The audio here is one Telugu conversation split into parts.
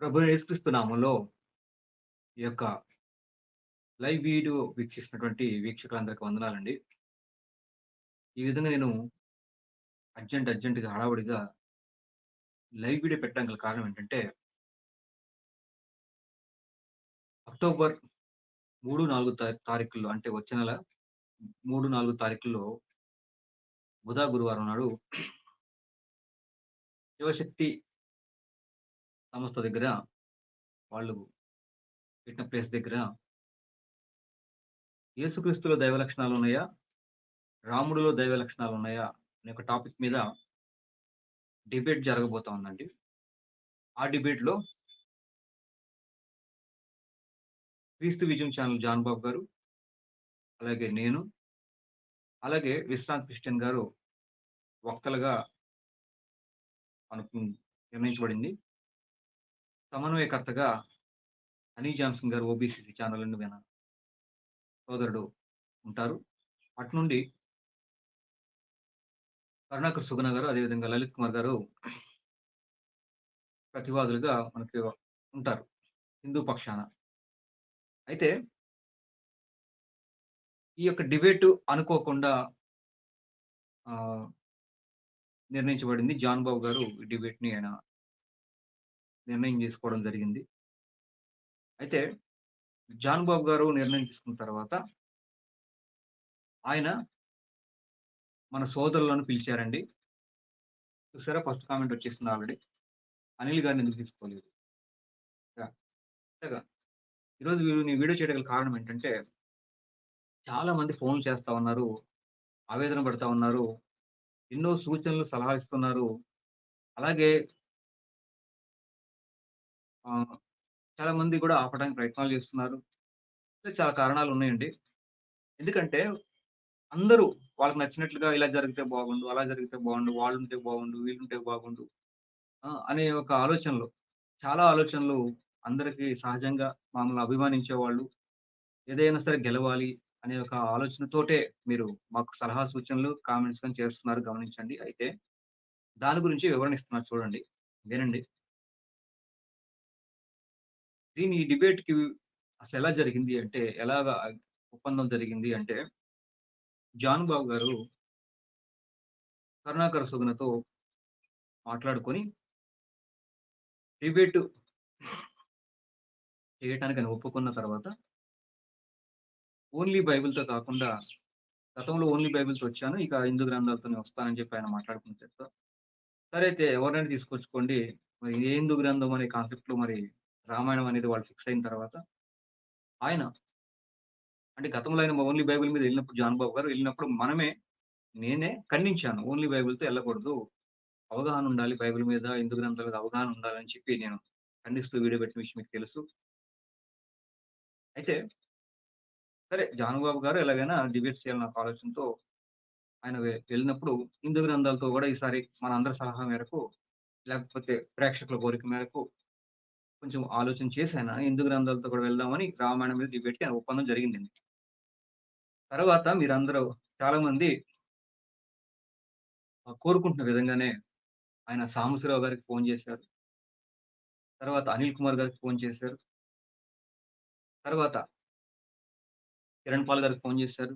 ప్రభు యేసుక్రీస్తు నామంలో ఈ యొక్క లైవ్ వీడియో వీక్షిస్తున్నటువంటి వీక్షకులందరికీ వందనాలండి. ఈ విధంగా నేను అర్జెంట్ అర్జెంట్‌గా హడావుడిగా లైవ్ వీడియో పెట్టడం గల కారణం ఏంటంటే అక్టోబర్ మూడు నాలుగు తారీఖుల్లో అంటే వచ్చే నెల 3, 4 తారీఖుల్లో బుధ, గురువారం నాడు శివశక్తి సంస్థ దగ్గర వాళ్ళు పెట్టిన ప్లేస్ దగ్గర యేసుక్రీస్తులో దైవ లక్షణాలు ఉన్నాయా రాముడిలో దైవ లక్షణాలు ఉన్నాయా అనే ఒక టాపిక్ మీద డిబేట్ జరగబోతా ఉందండి. ఆ డిబేట్‌లో క్రీస్తు విజయం ఛానల్ జాన్ బాబు గారు, అలాగే నేను, అలాగే విశ్రాంత్ క్రిస్టియన్ గారు వక్తలుగా మనకు నిర్ణయించబడింది. సమన్వయకర్తగా హనీ జాన్సన్ గారు ఓబీసీ ఛానల్ నుండి విన సోదరుడు ఉంటారు. అటునుండి కరుణాకర్ సుగుణ గారు, అదేవిధంగా లలిత్ కుమార్ గారు ప్రతివాదులుగా మనకి ఉంటారు. హిందూ పక్షాన. అయితే ఈ యొక్క డిబేట్ అనుకోకుండా నిర్ణయించబడింది. జాన్ బాబు గారు ఈ డిబేట్‌ని ఆయన నిర్ణయం చేసుకోవడం జరిగింది. అయితే జాన్ బాబు గారు నిర్ణయం తీసుకున్న తర్వాత ఆయన మన సోదరులను పిలిచారండి. చూసారా ఫస్ట్ కామెంట్ వచ్చేసింది ఆల్రెడీ. అనిల్ గారిని ఎందుకు తీసుకోలేదు? ఈరోజు నేను వీడియో చేయడానికి కారణం ఏంటంటే చాలా మంది ఫోన్‌లు చేస్తా ఉన్నారు. ఆవేదన పడతా ఉన్నారు. ఎన్నో సూచనలు, సలహాలు ఇస్తున్నారు. అలాగే చాలా మంది కూడా ఆపడానికి ప్రయత్నాలు చేస్తున్నారు. చాలా కారణాలు ఉన్నాయండి. ఎందుకంటే అందరూ వాళ్ళకి నచ్చినట్లుగా ఇలా జరిగితే బాగుండు, అలా జరిగితే బాగుండు, వాళ్ళు ఉంటే బాగుండు, వీళ్ళుంటే బాగుండు. అనే ఒక ఆలోచనలు. చాలా ఆలోచనలు అందరికీ సహజంగా మమ్మల్ని అభిమానించేవాళ్ళు, ఏదైనా సరే గెలవాలి అనే ఒక ఆలోచనతోటే మీరు మాకు సలహా సూచనలు, కామెంట్స్ కానీ చేస్తున్నారు గమనించండి. అయితే దాని గురించి వివరణ ఇస్తున్నారు చూడండి. వినండి. దీని ఈ అసలు ఎలా జరిగింది అంటే, ఎలాగా ఒప్పందం జరిగింది అంటే జాన్ బాబు గారు కరుణాకర్ సుగుణతో మాట్లాడుకొని డిబేట్ చేయటానికి అని ఒప్పుకున్న తర్వాత ఓన్లీ బైబిల్‌తో కాకుండా గతంలో ఓన్లీ బైబిల్‌తో వచ్చాను. ఇక హిందూ గ్రంథాలతోనే వస్తానని చెప్పి ఆయన మాట్లాడుకుని చెప్తా సరే అయితే ఎవరినైనా తీసుకొచ్చుకోండి. మరి ఏ హిందూ గ్రంథం అనే కాన్సెప్ట్‌లో మరి రామాయణం అనేది వాళ్ళు ఫిక్స్ అయిన తర్వాత ఆయన అంటే గతంలో ఆయన ఓన్లీ బైబిల్ మీద వెళ్ళినప్పుడు జాన్ బాబు గారు వెళ్ళినప్పుడు మనమే నేనే ఖండించాను. ఓన్లీ బైబిల్‌తో వెళ్ళకూడదు అవగాహన ఉండాలి. బైబిల్ మీద, హిందూ గ్రంథాల మీద అవగాహన ఉండాలని చెప్పి నేను ఖండిస్తూ వీడియో పెట్టిన విషయం మీకు తెలుసు. అయితే సరే జానుబాబు గారు ఎలాగైనా డిబేట్ చేయాలన్న ఆలోచనతో ఆయన వెళ్ళినప్పుడు హిందూ గ్రంథాలతో కూడా ఈసారి మనందరి సలహా మేరకు, లేకపోతే ప్రేక్షకుల కోరిక మేరకు కొంచెం ఆలోచన చేశాను హిందూ గ్రంథాలతో కూడా వెళ్దామని రామాయణం మీద డిబేట్‌కి ఒప్పందం జరిగిందండి. తర్వాత మీరందరూ చాలామంది కోరుకుంటున్న విధంగానే ఆయన సాంబశివరావు గారికి ఫోన్ చేశారు. తర్వాత అనిల్ కుమార్ గారికి ఫోన్ చేశారు. తర్వాత కిరణ్ పాల్ గారికి ఫోన్ చేశారు.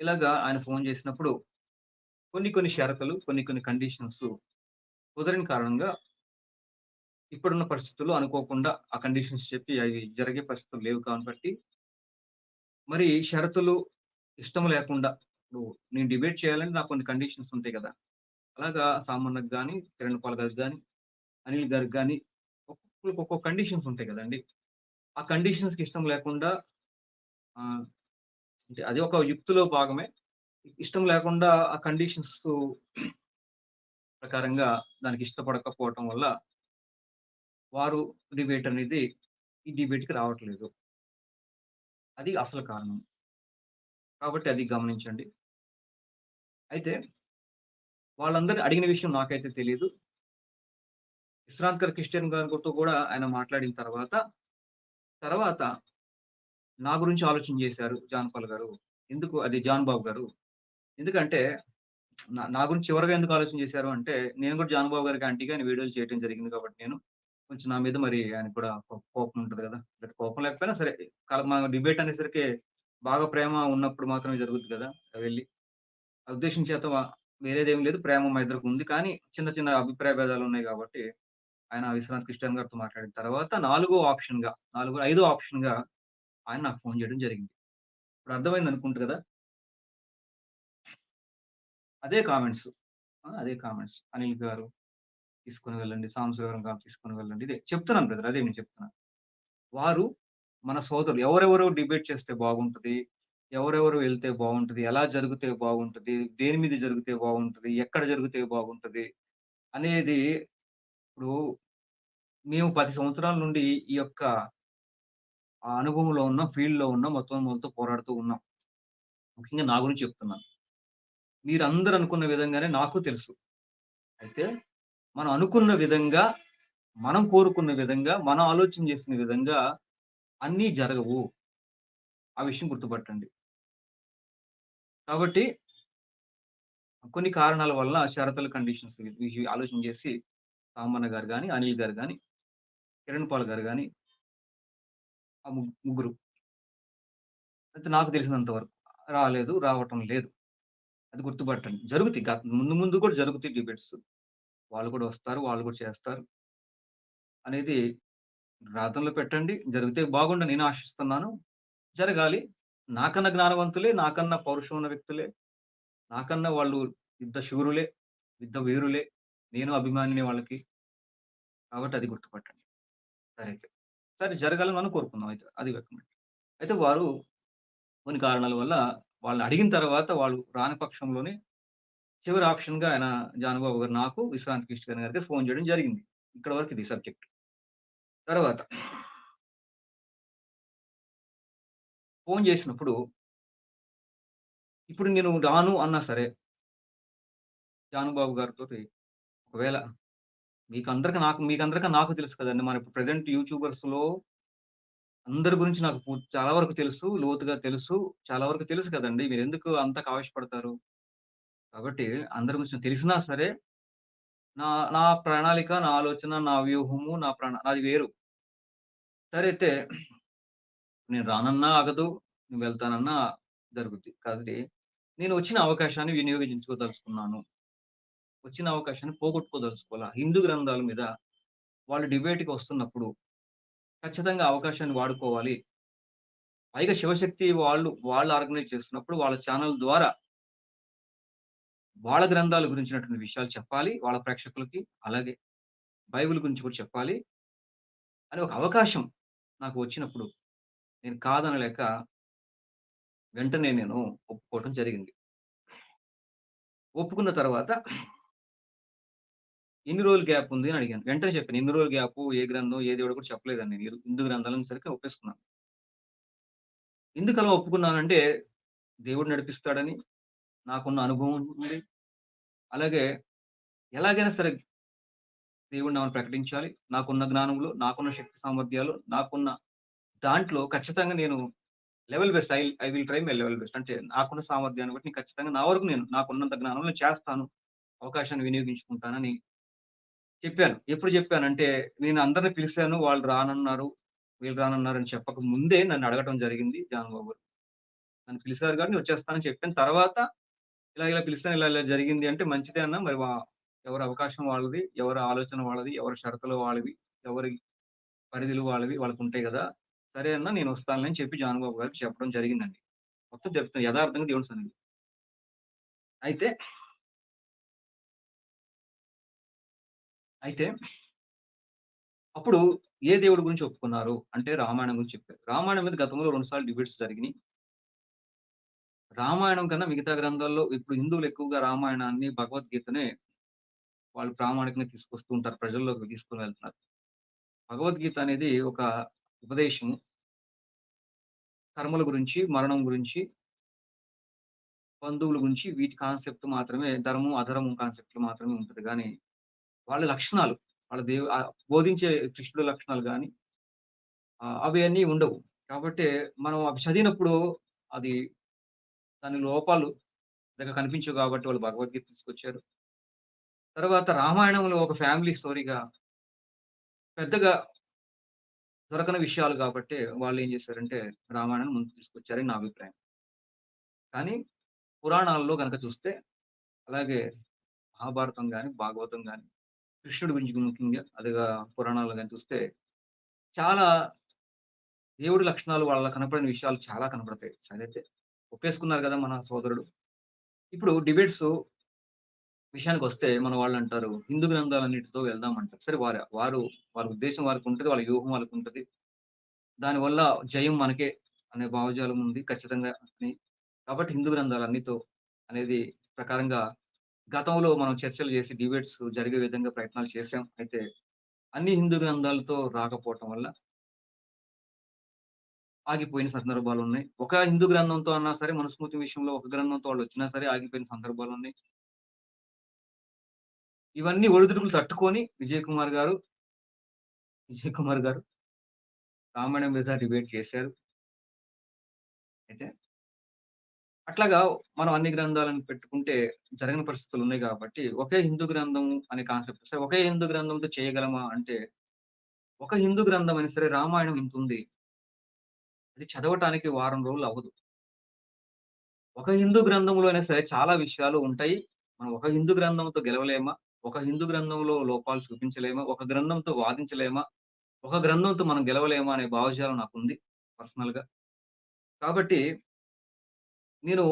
ఇలాగా ఆయన ఫోన్ చేసినప్పుడు కొన్ని కొన్ని షరతులు, కొన్ని కొన్ని కండిషన్స్ కుదరని కారణంగా ఇప్పుడున్న పరిస్థితుల్లో అనుకోకుండా ఆ కండిషన్స్ చెప్పి అవి జరిగే పరిస్థితులు లేవు కాబట్టి మరి షరతులు ఇష్టం లేకుండా ఇప్పుడు నేను డిబేట్ చేయాలంటే నాకు కొన్ని కండిషన్స్ ఉంటాయి కదా! అలాగా సామాన్యకు కానీ కిరణ్ పాల్ గారికి కానీ అనిల్ గారికి కానీ ఒక్కొక్కరికి ఒక్కొక్క కండిషన్స్ ఉంటాయి కదండి ఆ కండిషన్స్‌కి ఇష్టం లేకుండా అంటే అది ఒక యుక్తిలో భాగమే. ఇష్టం లేకుండా ఆ కండిషన్స్ ప్రకారంగా దానికి ఇష్టపడకపోవటం వల్ల వారు డిబేట్ అనేది ఈ డిబేట్‌కి రావట్లేదు. అది అసలు కారణం. కాబట్టి అది గమనించండి. అయితే వాళ్ళందరిని అడిగిన విషయం నాకైతే తెలియదు విశ్రాంత్ క్రిస్టియన్ గారితో కూడా ఆయన మాట్లాడిన తర్వాత, తర్వాత నా గురించి ఆలోచన చేశారు జాన్ పాల్ గారు. ఎందుకు అది జాన్ బాబు గారు. ఎందుకంటే నా నా గురించి చివరిగా ఎందుకు ఆలోచన చేశారు అంటే, నేను కూడా జాన్ బాబు గారికి అంటీగా వీడియోలు చేయటం జరిగింది కాబట్టి నేను కొంచెం నా మీద మరి ఆయనకి కూడా కోపం ఉంటుంది కదా కోపం లేకపోయినా సరే కల మన డిబేట్ అనేసరికి బాగా ప్రేమ ఉన్నప్పుడు మాత్రమే జరుగుతుంది కదా! వెళ్ళి ఆ ఉద్దేశం చేత వేరేదేం లేదు. ప్రేమ మా ఇద్దరికి ఉంది. కానీ చిన్న చిన్న అభిప్రాయ భేదాలు ఉన్నాయి కాబట్టి ఆయన విశ్వనాథ్ క్రిస్టియన్ గారితో మాట్లాడిన తర్వాత నాలుగో ఆప్షన్గా నాలుగో ఐదో ఆప్షన్‌గా ఆయన నాకు ఫోన్ చేయడం జరిగింది. ఇప్పుడు అర్థమైంది అనుకుంటు కదా అదే కామెంట్స్. అదే కామెంట్స్. అనిల్ గారు తీసుకుని వెళ్ళండి. సాంబశివరాం గారు తీసుకుని వెళ్ళండి. ఇదే చెప్తున్నాను బ్రదర్. అదే నేను చెప్తున్నాను. వారు మన సోదరులు ఎవరెవరు డిబేట్ చేస్తే బాగుంటుంది ఎవరెవరు వెళ్తే బాగుంటుంది ఎలా జరిగితే బాగుంటుంది దేని మీద జరిగితే బాగుంటుంది ఎక్కడ జరిగితే బాగుంటుంది అనేది ఇప్పుడు మేము పది సంవత్సరాల నుండి ఈ యొక్క ఆ అనుభవంలో ఉన్నాం. ఫీల్డ్‌లో ఉన్నాం. మొత్తం మొత్తం పోరాడుతూ ఉన్నాం. ముఖ్యంగా నా గురించి చెప్తున్నాను. మీరు అందరు అనుకున్న విధంగానే నాకు తెలుసు. అయితే మనం అనుకున్న విధంగా, మనం కోరుకున్న విధంగా, మనం ఆలోచన చేసిన విధంగా అన్నీ జరగవు. ఆ విషయం గుర్తుపట్టండి. కాబట్టి కొన్ని కారణాల వల్ల షరతుల కండిషన్స్ ఆలోచన చేసి సామన్న గారు కానీ అనిల్ గారు కానీ కిరణ్ పాల్ గారు కానీ ఆ ముగ్గురు. అయితే నాకు తెలిసినంత వరకు రాలేదు. రావటం లేదు. అది గుర్తుపట్టండి. జరుగుతాయి. ముందు ముందు కూడా జరుగుతాయి డిబేట్స్. వాళ్ళు కూడా వస్తారు. వాళ్ళు కూడా చేస్తారు. అనేది ప్రార్థనలో పెట్టండి. జరిగితే బాగుండని నేను ఆశిస్తున్నాను. జరగాలి. నాకన్నా జ్ఞానవంతులే, నాకన్నా పౌరుషం ఉన్న వ్యక్తులే, నాకన్నా వాళ్ళు యుద్ధ శూరులే, యుద్ధ వీరులే. నేను అభిమానిని వాళ్ళకి. కాబట్టి అది గుర్తుపట్టండి. సరే అయితే. సరే జరగాలని మనం కోరుకుందాం అయితే. అది వెల్కమ్. అయితే వారు కొన్ని కారణాల వల్ల వాళ్ళని అడిగిన తర్వాత వాళ్ళు రాని పక్షంలోనే చివరి ఆప్షన్గా ఆయన జానుబాబు గారు నాకు, విశ్రాంతి కృష్ణ గారికి ఫోన్ చేయడం జరిగింది. ఇక్కడ వరకు ఇది సబ్జెక్ట్. తర్వాత ఫోన్ చేసినప్పుడు ఇప్పుడు నేను రాను అన్నా సరే జానుబాబు గారితో ఒకవేళ మీకందరికి నాకు మీకందరికి నాకు తెలుసు కదండి మన ఇప్పుడు ప్రజెంట్ యూట్యూబర్స్‌లో అందరి గురించి నాకు చాలా వరకు తెలుసు. లోతుగా తెలుసు. చాలా వరకు తెలుసు కదండి మీరు ఎందుకు అంత ఆవేశపడతారు? కాబట్టి అందరి గురించి తెలిసినా సరే నా నా ప్రణాళిక, నా ఆలోచన, నా వ్యూహము, నా ప్రణా నాది వేరు. సరే అయితే నేను రానన్నా ఆగదు. నేను వెళ్తానన్నా జరుగుద్ది. కాబట్టి నేను వచ్చిన అవకాశాన్ని వినియోగించుకోదలుచుకున్నాను. వచ్చిన అవకాశాన్ని పోగొట్టుకోదలుచుకోవాలి హిందూ గ్రంథాల మీద వాళ్ళు డిబేట్‌కి వస్తున్నప్పుడు ఖచ్చితంగా అవకాశాన్ని వాడుకోవాలి. పైగా శివశక్తి వాళ్ళు, వాళ్ళు ఆర్గనైజ్ చేస్తున్నప్పుడు వాళ్ళ ఛానల్ ద్వారా వాళ్ళ గ్రంథాల గురించినటువంటి విషయాలు చెప్పాలి వాళ్ళ ప్రేక్షకులకి. అలాగే బైబిల్ గురించి కూడా చెప్పాలి. అని ఒక అవకాశం నాకు వచ్చినప్పుడు నేను కాదనలేక వెంటనే నేను ఒప్పుకోవటం జరిగింది. ఒప్పుకున్న తర్వాత ఎన్ని రోజులు గ్యాప్ ఉంది అని అడిగాను. వెంటనే చెప్పాను. ఎన్ని రోజులు గ్యాప్ ఏ గ్రంథం, ఏ దేవుడు కూడా చెప్పలేదండి నేను. హిందూ గ్రంథాలను సరికి ఒప్పేసుకున్నాను. ఎందుకలా ఒప్పుకున్నానంటే దేవుడు నడిపిస్తాడని, నాకున్న అనుభవం ఉంది. అలాగే ఎలాగైనా సరే దేవుడిని నామాన్ని ప్రకటించాలి. నాకున్న జ్ఞానంలో, నాకున్న శక్తి సామర్థ్యాలు, నాకున్న దాంట్లో ఖచ్చితంగా నేను level best I I will try my level best. అంటే నాకున్న సామర్థ్యాన్ని బట్టి నేను ఖచ్చితంగా నా వరకు నేను నాకున్నంత జ్ఞానంలో నేను చేస్తాను. అవకాశాన్ని వినియోగించుకుంటానని చెప్పాను. ఎప్పుడు చెప్పానంటే నేను అందరిని పిలిచాను వాళ్ళు రానన్నారు. వీళ్ళు రానన్నారని చెప్పక ముందే నన్ను అడగటం జరిగింది జాన్ బాబు నన్ను పిలిచారు కానీ వచ్చేస్తానని చెప్పాను. తర్వాత ఇలా ఇలా పిలిసాను. ఇలా ఇలా జరిగింది అంటే మంచిదే అన్న మరి ఎవరి అవకాశం వాళ్ళది. ఎవరి ఆలోచన వాళ్ళది. ఎవరి షరతులు వాళ్ళవి. ఎవరి పరిధులు వాళ్ళవి. వాళ్ళకు ఉంటాయి కదా సరే అన్న నేను వస్తానని చెప్పి జానుబాబు గారికి చెప్పడం జరిగిందండి. మొత్తం చెప్తాను యథార్థంగా దేవుడి సన్నిధి అయితే అయితే అప్పుడు ఏ దేవుడి గురించి ఒప్పుకున్నారు? అంటే రామాయణం గురించి చెప్పారు. రామాయణం మీద గతంలో 2 సార్లు డిబేట్స్ జరిగినాయి రామాయణం కన్నా మిగతా గ్రంథాల్లో ఇప్పుడు హిందువులు ఎక్కువగా రామాయణాన్ని, భగవద్గీతనే వాళ్ళు ప్రామాణికంగా తీసుకొస్తూ ఉంటారు. ప్రజల్లోకి తీసుకొని వెళ్తున్నారు. భగవద్గీత అనేది ఒక ఉపదేశము. కర్మల గురించి, మరణం గురించి బంధువుల గురించి వీటి కాన్సెప్ట్ మాత్రమే ధర్మం, అధర్మం కాన్సెప్ట్‌లు మాత్రమే ఉంటుంది కానీ వాళ్ళ లక్షణాలు, వాళ్ళ దేవు బోధించే కృష్ణుడు లక్షణాలు కానీ అవి అన్నీ ఉండవు. కాబట్టి మనం అవి చదివినప్పుడు అది దాని లోపాలు దగ్గర కనిపించవు కాబట్టి వాళ్ళు భగవద్గీత తీసుకొచ్చారు. తర్వాత రామాయణంలో ఒక ఫ్యామిలీ స్టోరీగా పెద్దగా దొరకని విషయాలు కాబట్టి వాళ్ళు ఏం చేశారంటే రామాయణాన్ని ముందుకు తీసుకొచ్చారని నా అభిప్రాయం. కానీ పురాణాల్లో కనుక చూస్తే అలాగే మహాభారతం కానీ భాగవతం కానీ కృష్ణుడి గురించి ముఖ్యంగా అదిగా పురాణాలు కానీ చూస్తే చాలా దేవుడి లక్షణాలు వాళ్ళ కనపడని విషయాలు చాలా కనపడతాయి. సరైతే ఒప్పేసుకున్నారు కదా మన సోదరుడు. ఇప్పుడు డివైట్స్ విషయానికి వస్తే మన వాళ్ళు అంటారు హిందూ గ్రంథాలన్నిటితో వెళ్దామంటారు. సరే వారు వారు వారి వారికి ఉంటది వాళ్ళ వ్యూహం వాళ్ళకుంటది. దానివల్ల జయం మనకే అనే భావజాలం ఉంది ఖచ్చితంగా అని. కాబట్టి హిందూ గ్రంథాలన్నితో అనేది ప్రకారంగా గతంలో మనం చర్చలు చేసి డిబేట్స్ జరిగే విధంగా ప్రయత్నాలు చేశాం. అయితే అన్ని హిందూ గ్రంథాలతో రాకపోవటం వల్ల ఆగిపోయిన సందర్భాలు ఉన్నాయి ఒక హిందూ గ్రంథంతో అన్నా సరే మనుస్మృతి విషయంలో ఒక గ్రంథంతో వాళ్ళు వచ్చినా సరే ఆగిపోయిన సందర్భాలు ఉన్నాయి ఇవన్నీ ఒడిదుడుకులు తట్టుకొని విజయ్ కుమార్ గారు విజయ్ కుమార్ గారు రామాయణం మీద డిబేట్ చేశారు. అయితే అట్లాగా మనం అన్ని గ్రంథాలను పెట్టుకుంటే జరిగిన పరిస్థితులు ఉన్నాయి కాబట్టి ఒకే హిందూ గ్రంథం అనే కాన్సెప్ట్ సరే ఒకే హిందూ గ్రంథంతో చేయగలమా అంటే, ఒక హిందూ గ్రంథం అయినా సరే రామాయణం ఇంత ఉంది అది చదవటానికి వారం రోజులు అవ్వదు. ఒక హిందూ గ్రంథంలో అయినా సరే చాలా విషయాలు ఉంటాయి. మనం ఒక హిందూ గ్రంథంతో గెలవలేమా? ఒక హిందూ గ్రంథంలో లోపాలు చూపించలేమా? ఒక గ్రంథంతో వాదించలేమా? ఒక గ్రంథంతో మనం గెలవలేమా అనే భావజాలం నాకుంది పర్సనల్‌గా. కాబట్టి నేను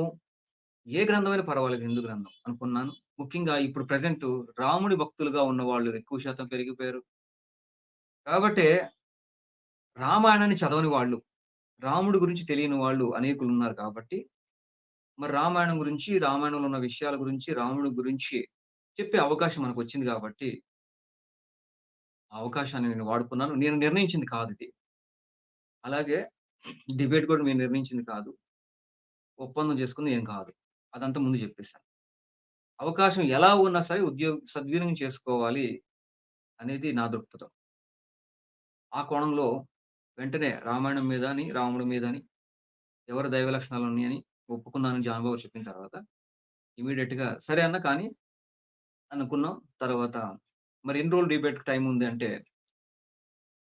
ఏ గ్రంథమైనా పర్వాలేదు హిందూ గ్రంథం అనుకున్నాను. ముఖ్యంగా ఇప్పుడు ప్రజెంట్ రాముడి భక్తులుగా ఉన్న వాళ్ళు ఎక్కువ శాతం పెరిగిపోయారు. కాబట్టి రామాయణాన్ని చదవని వాళ్ళు, రాముడి గురించి తెలియని వాళ్ళు అనేకులు ఉన్నారు కాబట్టి, మరి రామాయణం గురించి, రామాయణంలో ఉన్న విషయాల గురించి, రాముడి గురించి చెప్పే అవకాశం మనకొచ్చింది కాబట్టి ఆ అవకాశాన్ని నేను వాడుకున్నాను. నేను నిర్ణయించింది కాదు ఇది అలాగే డిబేట్ కూడా మేము నిర్ణయించింది కాదు. ఒప్పందం చేసుకుంది ఏం కాదు. అదంతా ముందు చెప్పేశాను అవకాశం ఎలా ఉన్నా సరే ఉద్యోగ సద్వినియోగం చేసుకోవాలి అనేది నా దృక్పథం. ఆ కోణంలో వెంటనే రామాయణం మీద అని రాముడి మీదని, ఎవరి దైవ లక్షణాలు ఉన్నాయని ఒప్పుకున్నానని జానుబాబు చెప్పిన తర్వాత ఇమ్మీడియేట్‌గా సరే అన్న కానీ అనుకున్నాం. తర్వాత మరి ఎన్ని రోజులు డిబేట్ టైం ఉంది అంటే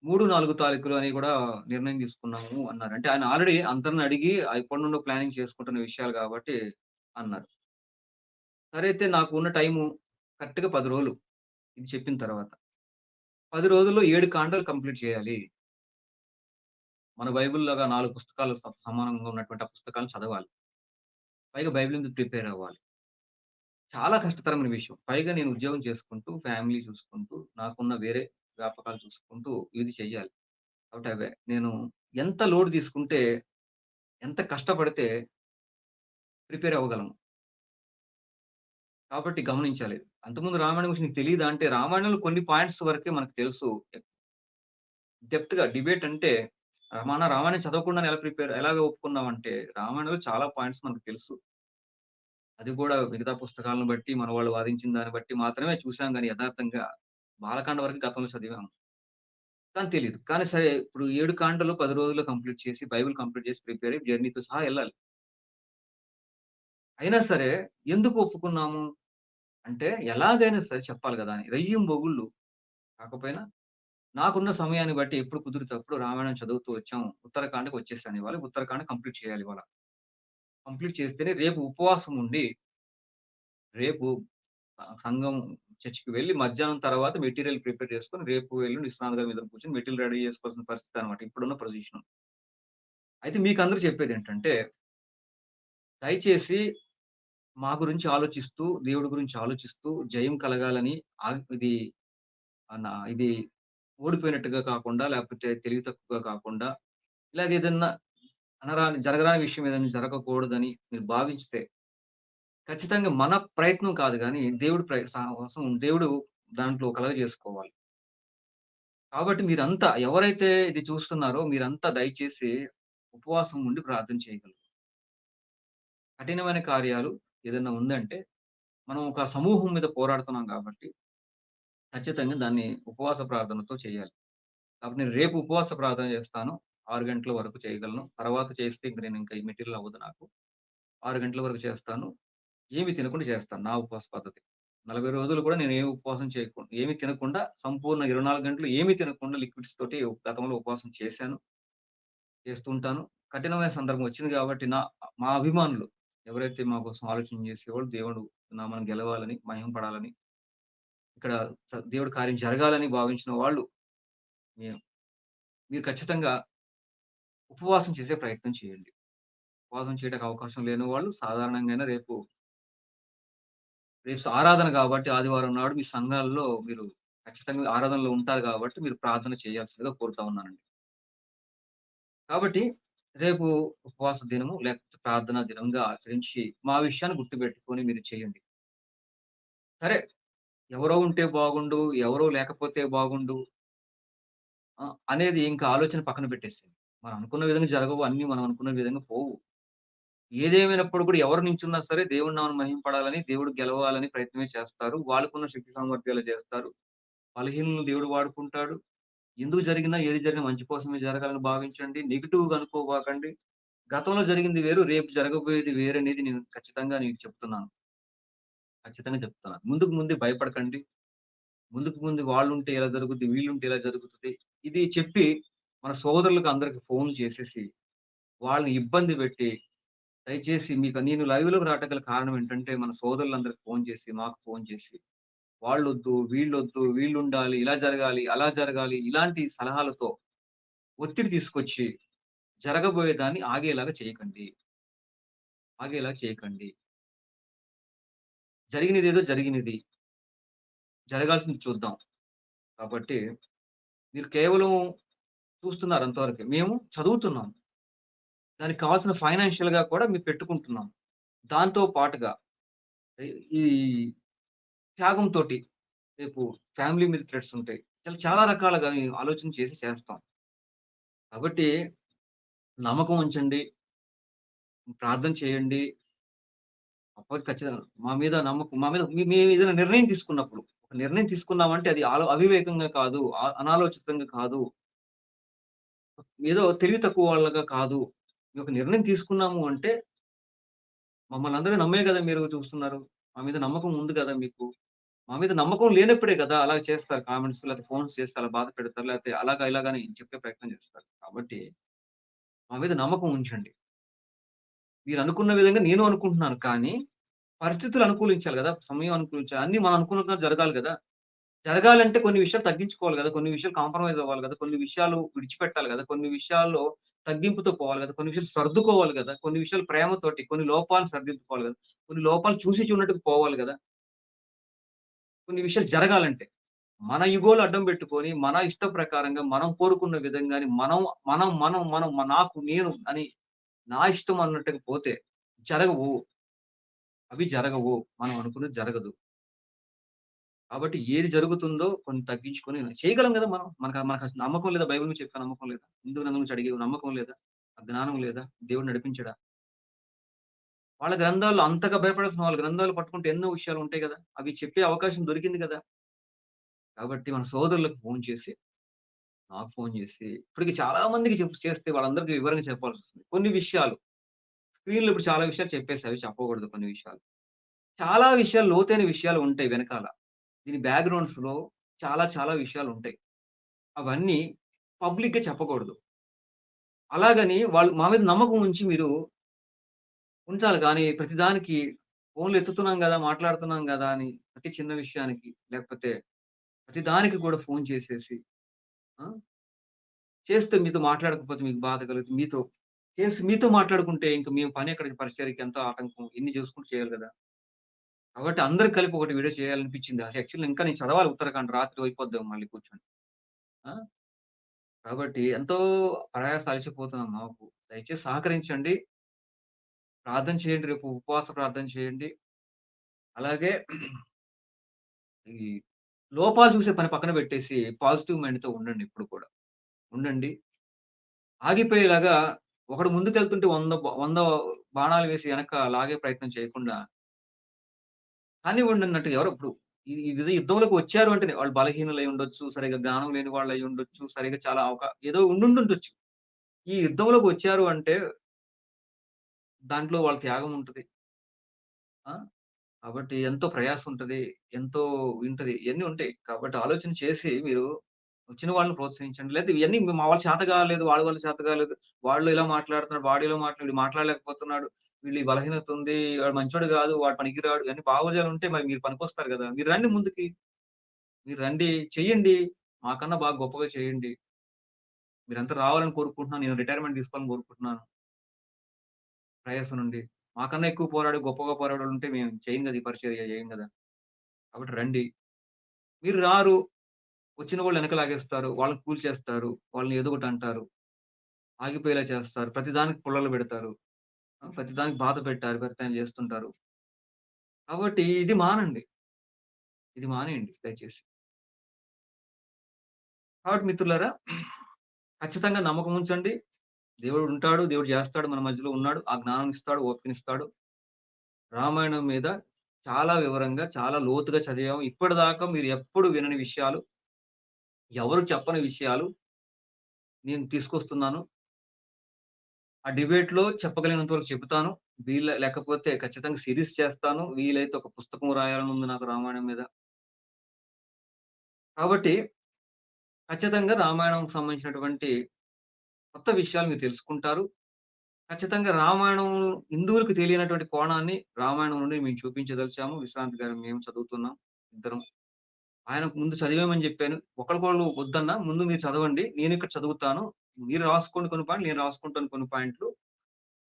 3, 4 తారీఖులు అని కూడా నిర్ణయం తీసుకున్నాము అన్నారు. అంటే ఆయన ఆల్రెడీ అందరిని అడిగి ఎప్పటినుండో ప్లానింగ్ చేసుకుంటున్న విషయాలు కాబట్టి అన్నారు. సరే అయితే నాకు ఉన్న టైము కరెక్ట్‌గా పది రోజులు. ఇది చెప్పిన తర్వాత. పది రోజుల్లో ఏడు కాండాలు కంప్లీట్ చేయాలి. మన బైబిల్‌లాగా నాలుగు పుస్తకాలు స సమానంగా ఉన్నటువంటి ఆ పుస్తకాలను చదవాలి. పైగా బైబిల్ మీద ప్రిపేర్ అవ్వాలి. చాలా కష్టతరమైన విషయం. పైగా నేను ఉద్యోగం చేసుకుంటూ, ఫ్యామిలీ చూసుకుంటూ, నాకున్న వేరే వ్యాపకాలు చూసుకుంటూ ఇది చెయ్యాలి. కాబట్టి అవే నేను ఎంత లోడ్ తీసుకుంటే, ఎంత కష్టపడితే ప్రిపేర్ అవ్వగలము కాబట్టి గమనించాలి. అంతకుముందు రామాయణం గురించి నీకు తెలియదా అంటే, రామాయణంలో కొన్ని పాయింట్స్ వరకే మనకు తెలుసు. డెప్త్‌గా డిబేట్ అంటే మన రామాయణం చదవకుండా ఎలా ప్రిపేర్ ఎలాగ ఒప్పుకున్నామంటే, రామాయణంలో చాలా పాయింట్స్ మనకు తెలుసు. అది కూడా మిగతా పుస్తకాలను బట్టి, మన వాళ్ళు వాదించిన దాన్ని బట్టి మాత్రమే చూసాం కానీ యథార్థంగా బాలకాండ వరకు గతంలో చదివాము. కానీ తెలియదు కానీ సరే ఇప్పుడు ఏడు కాండలు పది రోజులు కంప్లీట్ చేసి, బైబిల్ కంప్లీట్ చేసి ప్రిపేర్ అయ్యి జర్నీతో సహా వెళ్ళాలి అయినా సరే ఎందుకు ఒప్పుకున్నాము? అంటే ఎలాగైనా సరే చెప్పాలి కదా అని. రెయ్యంబొగుళ్ళు కాకపోయినా నాకున్న సమయాన్ని బట్టి ఎప్పుడు కుదిరితేప్పుడు రామాయణం చదువుతూ వచ్చాం. ఉత్తరాఖండ్‌కి వచ్చేసాను ఇవాళ. ఉత్తరాఖండ్ కంప్లీట్ చేయాలి ఇవాళ. కంప్లీట్ చేస్తేనే రేపు ఉపవాసం ఉండి రేపు సంఘం చర్చికి వెళ్ళి మధ్యాహ్నం తర్వాత మెటీరియల్ ప్రిపేర్ చేసుకొని రేపు వెళ్ళి విశ్వనాథ్ గారి మీద కూర్చొని మెటీరియల్ రెడీ చేసుకోవాల్సిన పరిస్థితి అన్నమాట. ఇప్పుడున్న పొజిషన్. అయితే మీకు అందరూ చెప్పేది ఏంటంటే దయచేసి మా గురించి ఆలోచిస్తూ, దేవుడి గురించి ఆలోచిస్తూ జయం కలగాలని ఇది నా ఇది ఓడిపోయినట్టుగా కాకుండా, లేకపోతే తెలివి తక్కువగా కాకుండా, ఇలాగ ఏదన్నా అనరాని జరగరాని విషయం ఏదైనా జరగకూడదని మీరు భావించితే ఖచ్చితంగా మన ప్రయత్నం కాదు కానీ దేవుడు కోసం దేవుడు దాంట్లో కలగ చేసుకోవాలి కాబట్టి మీరంతా ఎవరైతే ఇది చూస్తున్నారో మీరంతా దయచేసి ఉపవాసం ఉండి ప్రార్థన చేయగలరు. కఠినమైన కార్యాలు ఏదైనా ఉందంటే, మనం ఒక సమూహం మీద పోరాడుతున్నాం కాబట్టి ఖచ్చితంగా దాన్ని ఉపవాస ప్రార్థనతో చేయాలి. కాబట్టి నేను రేపు ఉపవాస ప్రార్థన చేస్తాను. ఆరు గంటల వరకు చేయగలను. తర్వాత చేస్తే ఇంక నేను ఇంకా ఈ మెటీరియల్ అవ్వదు నాకు. ఆరు గంటల వరకు చేస్తాను. ఏమి తినకుండా చేస్తాను. నా ఉపవాస పద్ధతి. 40 రోజులు కూడా నేను ఏమి ఉపవాసం చేయకుండా ఏమి తినకుండా సంపూర్ణ 24 గంటలు ఏమి తినకుండా లిక్విడ్స్ తోటి గతంలో ఉపవాసం చేశాను. చేస్తుంటాను. కఠినమైన సందర్భం వచ్చింది కాబట్టి నా మా అభిమానులు ఎవరైతే మా కోసం ఆలోచన చేసేవాళ్ళు దేవుడు నామం గెలవాలని, మహిమపడాలని ఇక్కడ దేవుడు దేవుడి కార్యం జరగాలని భావించిన వాళ్ళు మీరు మీరు ఖచ్చితంగా ఉపవాసం చేసే ప్రయత్నం చేయండి. ఉపవాసం చేయడానికి అవకాశం లేని వాళ్ళు సాధారణంగానే రేపు రేపు ఆరాధన కాబట్టి ఆదివారం నాడు మీ సంఘాల్లో మీరు ఖచ్చితంగా ఆరాధనలో ఉంటారు కాబట్టి మీరు ప్రార్థన చేయాల్సిందిగా కోరుతా ఉన్నానండి. కాబట్టి రేపు ఉపవాస దినము లేకపోతే ప్రార్థనా దినంగా ఆచరించి మా విషయాన్ని గుర్తుపెట్టుకొని మీరు చేయండి. సరే ఎవరో ఉంటే బాగుండు, ఎవరో లేకపోతే బాగుండు అనేది ఇంకా ఆలోచన పక్కన పెట్టేసింది మనం అనుకున్న విధంగా జరగవు. అన్ని మనం అనుకున్న విధంగా పోవు. ఏదేమైనప్పుడు కూడా ఎవరు నించున్నా సరే దేవుడు నామను మహింపడాలని దేవుడు గెలవాలని ప్రయత్నమే చేస్తారు. వాళ్ళకున్న శక్తి సామర్థ్యాలు చేస్తారు. బలహీనలు దేవుడు వాడుకుంటాడు. ఎందుకు జరిగినా, ఏది జరిగినా మంచి కోసమే జరగాలని భావించండి. నెగెటివ్‌గా అనుకోబాకండి. గతంలో జరిగింది వేరు, రేపు జరగబోయేది వేరనేది నేను ఖచ్చితంగా నీకు చెప్తున్నాను. ఖచ్చితంగా చెప్తున్నాను. ముందుకు ముందే భయపడకండి. ముందుకు ముందు వాళ్ళు ఉంటే ఎలా జరుగుతుంది వీళ్ళు వీళ్ళుంటే ఎలా జరుగుతుంది ఇది చెప్పి మన సోదరులకు అందరికి ఫోన్‌లు చేసేసి, వాళ్ళని ఇబ్బంది పెట్టి, దయచేసి మీకు నేను లైవ్‌లోకి రావటం కారణం ఏంటంటే, మన సోదరులందరికి ఫోన్ చేసి, మాకు ఫోన్ చేసి, వాళ్ళొద్దు, వీళ్ళొద్దు, వీళ్ళుండాలి, ఇలా జరగాలి, అలా జరగాలి, ఇలాంటి సలహాలతో ఒత్తిడి తీసుకొచ్చి, జరగబోయేదాన్ని ఆగేలాగా చేయకండి. ఆగేలాగా చేయకండి. జరిగినది ఏదో జరిగినది. జరగాల్సింది చూద్దాం. కాబట్టి మీరు కేవలం చూస్తున్నారు అంతవరకు మేము చదువుతున్నాం. దానికి కావాల్సిన ఫైనాన్షియల్‌గా కూడా మేము పెట్టుకుంటున్నాం. దాంతో పాటుగా ఈ త్యాగంతో రేపు ఫ్యామిలీ మీద థ్రెడ్స్ ఉంటాయి. చాలా చాలా రకాలుగా మేము ఆలోచన చేసి చేస్తాం. కాబట్టి నమ్మకం ఉంచండి. ప్రార్థన చేయండి. అప్పుడు ఖచ్చితంగా మా మీద నమ్మకం మా మీద మీ మేము ఏదైనా నిర్ణయం తీసుకున్నప్పుడు, ఒక నిర్ణయం తీసుకున్నామంటే అది ఆలో అవివేకంగా కాదు, అనాలోచితంగా కాదు. ఏదో తెలివి తక్కువ వాళ్ళగా కాదు. మేము ఒక నిర్ణయం తీసుకున్నాము అంటే మమ్మల్ని అందరిని నమ్మే కదా మీరు చూస్తున్నారు. మా మీద నమ్మకం ఉంది కదా మీకు. మా మీద నమ్మకం లేనప్పుడే కదా అలా చేస్తారు కామెంట్స్ లేకపోతే ఫోన్స్ చేస్తారు అలా బాధ పెడతారు. లేకపోతే అలాగా ఇలాగా అని చెప్పే ప్రయత్నం చేస్తారు. కాబట్టి మా మీద నమ్మకం ఉంచండి. మీరనుకున్న విధంగా నేను అనుకుంటున్నాను. కానీ పరిస్థితులు అనుకూలించాలి కదా సమయం అనుకూలించాలి. అన్ని మనం అనుకున్న జరగాలి కదా జరగాలంటే కొన్ని విషయాలు తగ్గించుకోవాలి కదా కొన్ని విషయాలు కాంప్రమైజ్ అవ్వాలి కదా కొన్ని విషయాలు విడిచిపెట్టాలి కదా కొన్ని విషయాల్లో తగ్గింపుతో పోవాలి కదా కొన్ని విషయాలు సర్దుకోవాలి కదా కొన్ని విషయాలు ప్రేమతోటి, కొన్ని లోపాలను సర్దిద్దుకోవాలి కదా కొన్ని లోపాలు చూసి చూడనట్టుగా పోవాలి కదా కొన్ని విషయాలు జరగాలంటే. మన యుగోలు అడ్డం పెట్టుకొని, మన ఇష్ట ప్రకారంగా మనం కోరుకున్న విధంగాని మనం, మనం, మనం, మనం నాకు, నేను అని నా ఇష్టం అన్నట్టుగా పోతే జరగవు. అవి జరగవు. మనం అనుకున్నది జరగదు. కాబట్టి ఏది జరుగుతుందో కొన్ని తగ్గించుకొని చేయగలం కదా మనం. మనకు మనకు నమ్మకం లేదా? బైబిల్ నుంచి చెప్పే నమ్మకం లేదా? హిందూ గ్రంథం నుంచి అడిగే నమ్మకం లేదా? ఆ జ్ఞానం లేదా? దేవుడు నడిపించడా? వాళ్ళ గ్రంథాల్లో అంతగా భయపడాల్సిన వాళ్ళ గ్రంథాలు పట్టుకుంటే ఎన్నో విషయాలు ఉంటాయి కదా అవి చెప్పే అవకాశం దొరికింది కదా కాబట్టి మన సోదరులకు ఫోన్ చేసి, నాకు ఫోన్ చేసి ఇప్పటికి చాలా మందికి చెప్పు చేస్తే వాళ్ళందరికీ వివరంగా చెప్పాల్సొస్తుంది. కొన్ని విషయాలు స్క్రీన్‌లో ఇప్పుడు చాలా విషయాలు చెప్పేసి అవి చెప్పకూడదు కొన్ని విషయాలు. చాలా విషయాలు లోతైన విషయాలు ఉంటాయి వెనకాల. దీని బ్యాక్‌గ్రౌండ్స్‌లో చాలా చాలా విషయాలు ఉంటాయి అవన్నీ పబ్లిక్‌గా చెప్పకూడదు. అలాగని వాళ్ళు మా మీద నమ్మకం ఉంచి మీరు ఉంచాలి కానీ ప్రతిదానికి ఫోన్‌లు ఎత్తుతున్నాం కదా మాట్లాడుతున్నాం కదా అని ప్రతి చిన్న విషయానికి లేకపోతే ప్రతి దానికి కూడా ఫోన్ చేసేసి చేస్తే మీతో మాట్లాడకపోతే మీకు బాధ కలుగుతుంది. మీతో చేసి మీతో మాట్లాడుకుంటే ఇంకా మేము పని ఎక్కడ పరిచర్యకి ఎంతో ఆటంకం ఇన్ని చేసుకుంటూ చేయాలి కదా కాబట్టి అందరు కలిపి ఒకటి వీడియో చేయాలనిపించింది. అసలు యాక్చువల్లీ ఇంకా నేను చదవాలి ఉత్తరాఖండ్ రాత్రి అయిపోద్దాం మళ్ళీ కూర్చొని. కాబట్టి ఎంతో ప్రయాస అలసిపోతున్నాం మాకు. దయచేసి సహకరించండి. ప్రార్థన చేయండి. రేపు ఉపవాస ప్రార్థన చేయండి. అలాగే ఈ లోపాలు చూసే పని పక్కన పెట్టేసి పాజిటివ్ మైండ్‌తో ఉండండి ఇప్పుడు కూడా. ఉండండి. ఆగిపోయేలాగా ఒకడు ముందుకెళ్తుంటే వంద వంద బాణాలు వేసి వెనక లాగే ప్రయత్నం చేయకుండా కానివ్వండి అన్నట్టు ఎవరు ఇప్పుడు ఈ ఇది యుద్ధంలోకి వచ్చారు అంటే వాళ్ళు బలహీనులై ఉండొచ్చు, సరిగ్గా జ్ఞానం లేని వాళ్ళు అయి ఉండొచ్చు, సరిగ్గా చాలా ఒక ఏదో ఉండుండొచ్చు. ఈ యుద్ధంలోకి వచ్చారు అంటే దాంట్లో వాళ్ళ త్యాగం ఉంటుంది కాబట్టి ఎంతో ప్రయాసం ఉంటది. ఎంతో వింటది ఇయన్నీ ఉంటాయి. కాబట్టి ఆలోచన చేసి మీరు వచ్చిన వాళ్ళని ప్రోత్సహించండి. లేతే ఇయన్నీ మా వాళ్ళ చేత కాలేదు, వాళ్ళ వాళ్ళ చేత కాలేదు. వాళ్ళు ఇలా మాట్లాడుతున్నాడు, వాడు ఇలా మాట్లాడు మాట్లాడలేకపోతున్నాడు. వీళ్ళు ఈ బలహీనత ఉంది. వాడు మంచోడు కాదు వాడు పనికిరాడు. ఇయన్నీ భావజాలుంటే మరి మీరు పనికొస్తారు కదా మీరు రండి ముందుకి. మీరు రండి. చెయ్యండి. మాకన్నా బాగా గొప్పగా చేయండి. మీరంతా రావాలని కోరుకుంటున్నాను. నేను రిటైర్మెంట్ తీసుకోవాలని కోరుకుంటున్నాను. ప్రయాసం నుండి. మాకన్నా ఎక్కువ పోరాడు గొప్పగా పోరాడోళ్ళుంటే మేము చేయం కదా ఈ పరిచర్య చేయం కదా కాబట్టి రండి. మీరు రారు. వచ్చిన వాళ్ళు వెనక లాగేస్తారు. వాళ్ళని కూల్చేస్తారు. వాళ్ళని ఏదో ఒకటి అంటారు. ఆగిపోయేలా చేస్తారు. ప్రతిదానికి పుల్లలు పెడతారు. ప్రతిదానికి బాధ పెట్టారు. ప్రతిదాన్ని చేస్తుంటారు. కాబట్టి ఇది మానండి. ఇది మానేయండి దయచేసి. కాబట్టి మిత్రులారా ఖచ్చితంగా నమ్మకం ఉంచండి. దేవుడు ఉంటాడు. దేవుడు చేస్తాడు. మన మధ్యలో ఉన్నాడు. ఆ జ్ఞానం ఇస్తాడు. ఓపికనిస్తాడు. రామాయణం మీద చాలా వివరంగా, చాలా లోతుగా చదివాము. ఇప్పటిదాకా మీరు ఎప్పుడు వినని విషయాలు, ఎవరు చెప్పని విషయాలు నేను తీసుకొస్తున్నాను. ఆ డిబేట్‌లో చెప్పగలిగినంత వరకు చెబుతాను. వీళ్ళ లేకపోతే ఖచ్చితంగా సిరీస్ చేస్తాను. వీలైతే ఒక పుస్తకం రాయాలని ఉంది నాకు రామాయణం మీద. కాబట్టి ఖచ్చితంగా రామాయణంకి సంబంధించినటువంటి కొత్త విషయాలు మీరు తెలుసుకుంటారు. ఖచ్చితంగా రామాయణం హిందువులకు తెలియనటువంటి కోణాన్ని రామాయణం నుండి మేము చూపించదలిచాము. విశ్రాంతి గారు మేము చదువుతున్నాం ఇద్దరం. ఆయనకు ముందు చదివామని చెప్పాను ఒకరికొకరు వద్దన్నా ముందు మీరు చదవండి. నేను ఇక్కడ చదువుతాను. మీరు రాసుకోండి కొన్ని పాయింట్లు. నేను రాసుకుంటాను కొన్ని పాయింట్లు.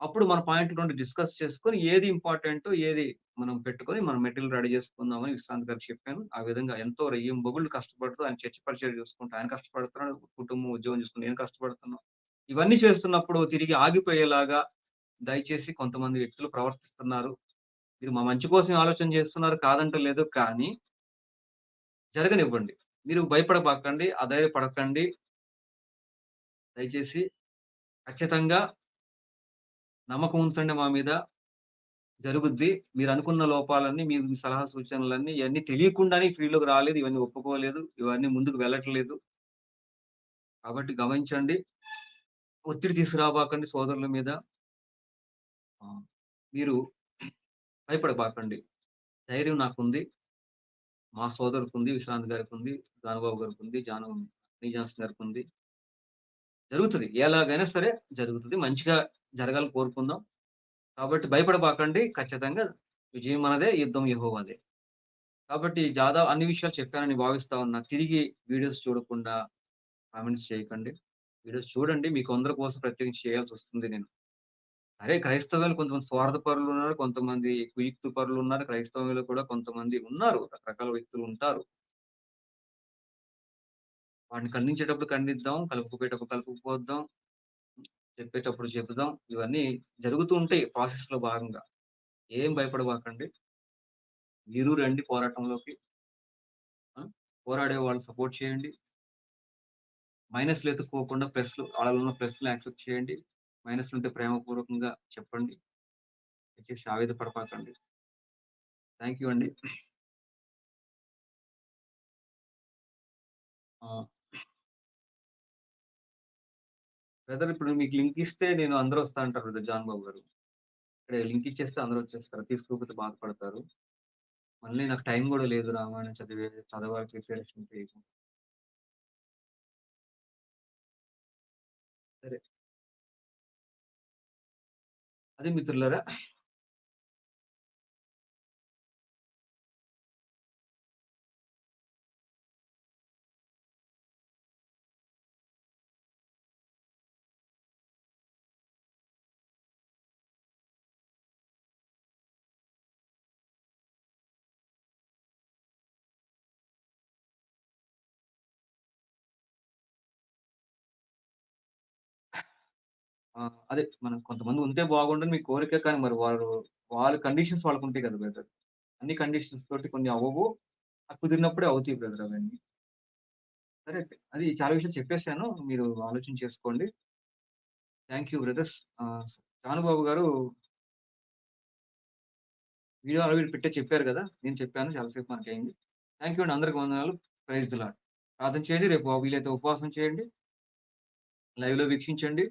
అప్పుడు మన పాయింట్లు నుండి డిస్కస్ చేసుకొని ఏది ఇంపార్టెంటో ఏది మనం పెట్టుకొని మనం మెటీరియల్ రెడీ చేసుకుందామని విశ్రాంతి గారు చెప్పాను. ఆ విధంగా ఎంతో రెయ్యింబగుళ్ళు కష్టపడుతూ ఆయన చర్చ పరిచయం చేసుకుంటూ ఆయన కష్టపడుతున్నాడు. కుటుంబం, ఉద్యోగం చూసుకుంటూ నేను కష్టపడుతున్నాను ఇవన్నీ చేస్తున్నప్పుడు తిరిగి ఆగిపోయేలాగా దయచేసి కొంతమంది వ్యక్తులు ప్రవర్తిస్తున్నారు. మీరు మా మంచి కోసం ఆలోచన చేస్తున్నారు కాదంటలేదు. కానీ జరగనివ్వండి. మీరు భయపడబాకండి. అధైర్యపడకండి. దయచేసి ఖచ్చితంగా నమ్మకం ఉంచండి మా మీద. జరుగుద్ది. మీరు అనుకున్న లోపాలన్నీ, మీ సలహా సూచనలన్నీ ఇవన్నీ తెలియకుండానే ఫీల్డ్‌లోకి రాలేదు. ఇవన్నీ ఒప్పుకోలేదు. ఇవన్నీ ముందుకు వెళ్ళట్లేదు. కాబట్టి గమనించండి. ఒత్తిడి తీసుకురాబాకండి సోదరుల మీద. మీరు భయపడబాకండి. ధైర్యం నాకుంది. మా సోదరుకుంది. విశ్రాంతి గారికి ఉంది గారికుంది. గారికి ఉంది జాను నీజాన్సన్ గారికుంది. జరుగుతుంది ఎలాగైనా సరే జరుగుతుంది మంచిగా జరగాలని కోరుకుందాం. కాబట్టి భయపడబాకండి. ఖచ్చితంగా విజయం మనదే. యుద్ధం యహోవాదే కాబట్టి జాదా అన్ని విషయాలు చెప్పానని భావిస్తా ఉన్నా. తిరిగి వీడియోస్ చూడకుండా కామెంట్స్ చేయకండి. వీడియోస్ చూడండి. మీకు అందరి కోసం ప్రత్యేకించి చేయాల్సొస్తుంది నేను. అరే క్రైస్తవులు కొంతమంది స్వార్థపరులున్నారు. కొంతమంది కుయుక్తి పరులున్నారు. క్రైస్తవంలో కూడా కొంతమంది ఉన్నారు. రకరకాల వ్యక్తులు ఉంటారు. వాడిని ఖండించేటప్పుడు ఖండిద్దాం. కలుపుకుపోయేటప్పుడు కలుపుకుపోద్దాం. చెప్పేటప్పుడు చెబుదాం ఇవన్నీ జరుగుతూ ఉంటాయి ప్రాసెస్‌లో భాగంగా. ఏం భయపడబాకండి. మీరు రండి పోరాటంలోకి. పోరాడే వాళ్ళు సపోర్ట్ చేయండి. మైనస్‌లు ఎత్తుకోకుండా ప్లస్‌లు వాళ్ళలో ఉన్న ప్లస్‌లని యాక్సెప్ట్ చేయండి. మైనస్‌లుంటే ప్రేమపూర్వకంగా చెప్పండి. వచ్చేసి ఆవేద పడపాకండి థ్యాంక్ యూ అండి. బ్రదర్ ఇప్పుడు మీకు లింక్ ఇస్తే నేను అందరూ వస్తా అంటారు బ్రదర్ జాన్ బాబు గారు. ఇక్కడ లింక్ ఇచ్చేస్తే అందరూ వచ్చేస్తారు. తీసుకోకపోతే బాధపడతారు. మళ్ళీ నాకు టైం కూడా లేదు రామాయణం చదివే చదవాలి ప్రిపరేషన్‌కి. సరే. అది మిత్రులారా అదే మనం కొంతమంది ఉంటే బాగుంటుంది మీ కోరిక. కానీ మరి వారు వాళ్ళ కండిషన్స్ వాళ్ళకుంటాయి కదా బ్రదర్. అన్ని కండిషన్స్ తోటి కొన్ని అవ్వవు. ఆ కుదిరినప్పుడే అవుతాయి బ్రదర్ అవన్నీ. సరే అది చాలా విషయాలు చెప్పేసాను. మీరు ఆలోచన చేసుకోండి. Thank you brothers. జానుబాబు గారు వీడియో ఆల్రెడీ పెట్టే చెప్పారు కదా నేను చెప్పాను. చాలాసేపు మనకి అయింది థ్యాంక్ యూ అండి. అందరికి వందనాలు. ప్రైజ్ ది ప్రార్థన చేయండి. రేపు వీలైతే ఉపవాసం చేయండి. లైవ్‌లో వీక్షించండి.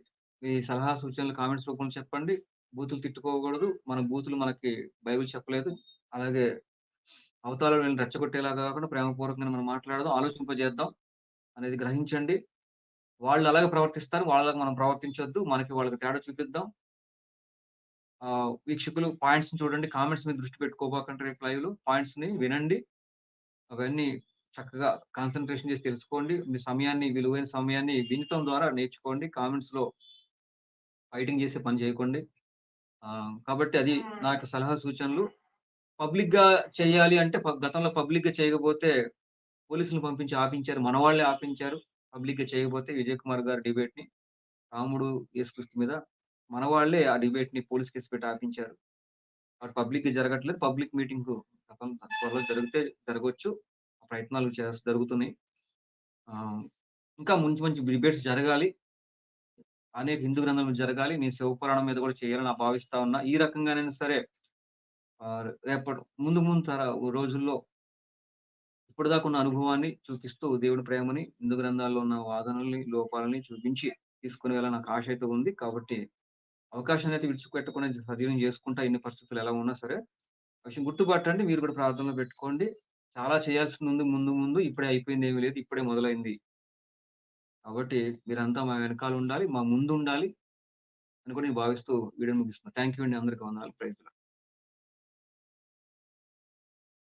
మీ సలహా సూచనలు కామెంట్స్ రూపంలో చెప్పండి. బూతులు తిట్టుకోకూడదు. మన బూతులు మనకి బైబిల్ చెప్పలేదు. అలాగే అవతల వీళ్ళని రెచ్చగొట్టేలాగా కాకుండా ప్రేమపూర్వకంగా మనం మాట్లాడదాం, ఆలోచింపజేద్దాం అనేది గ్రహించండి. వాళ్ళు అలాగే ప్రవర్తిస్తారు. వాళ్ళకి మనం ప్రవర్తించొద్దు. మనకి వాళ్ళకి తేడా చూపిద్దాం. వీక్షకులు పాయింట్స్ చూడండి. కామెంట్స్ మీద దృష్టి పెట్టుకోబోకండి రేపు పాయింట్స్ పాయింట్స్‌ని వినండి. అవన్నీ చక్కగా కాన్సన్ట్రేషన్ చేసి తెలుసుకోండి. మీ సమయాన్ని విలువైన సమయాన్ని వినటం ద్వారా నేర్చుకోండి. కామెంట్స్‌లో ఫైటింగ్ చేసే పని చేయకండి. కాబట్టి అది నా యొక్క సలహా సూచనలు. పబ్లిక్‌గా చేయాలి అంటే గతంలో పబ్లిక్‌గా చేయకపోతే పోలీసులను పంపించి ఆపించారు. మన వాళ్ళే ఆపించారు. పబ్లిక్‌గా చేయకపోతే విజయ్ కుమార్ గారి డిబేట్‌ని రాముడు, యేసుక్రీస్తు మీద మన వాళ్ళే ఆ డిబేట్‌ని పోలీస్ కేస్ పెట్టి ఆపించారు. అది పబ్లిక్‌గా జరగట్లేదు. పబ్లిక్ మీటింగు గతం త్వరలో జరిగితే జరగొచ్చు. ప్రయత్నాలు జరుగుతున్నాయి. ఇంకా మంచి మంచి డిబేట్స్ జరగాలి. అనేక హిందూ గ్రంథాలు జరగాలి. నేను శివపురాణం మీద కూడా చేయాలని నా భావిస్తా ఉన్నా. ఈ రకంగానైనా సరే రేపటి ముందు ముందు తర రోజుల్లో ఇప్పటిదాకా ఉన్న అనుభవాన్ని చూపిస్తూ దేవుడి ప్రేమని, హిందూ గ్రంథాల్లో ఉన్న వాదనల్ని, లోపాలని చూపించి తీసుకొని వెళ్ళాలని నాకు ఆశ అయితే ఉంది. కాబట్టి అవకాశాన్ని అయితే విడిచిపెట్టకుండా సద్వినియోగం చేసుకుంటా ఎన్ని పరిస్థితులు ఎలా ఉన్నా సరే. విషయం గుర్తుపట్టండి. మీరు కూడా ప్రార్థనలో పెట్టుకోండి. చాలా చేయాల్సింది ఉంది ముందు ముందు. ఇప్పుడే అయిపోయింది ఏమీ లేదు. ఇప్పుడే మొదలైంది. కాబట్టి మీరంతా మా వెనకాల ఉండాలి. మా ముందుండాలి అని కూడా నేను భావిస్తూ వీడియో ముగిస్తున్నాను థ్యాంక్ యూ అండి. అందరికి వందాలి ప్రైజ్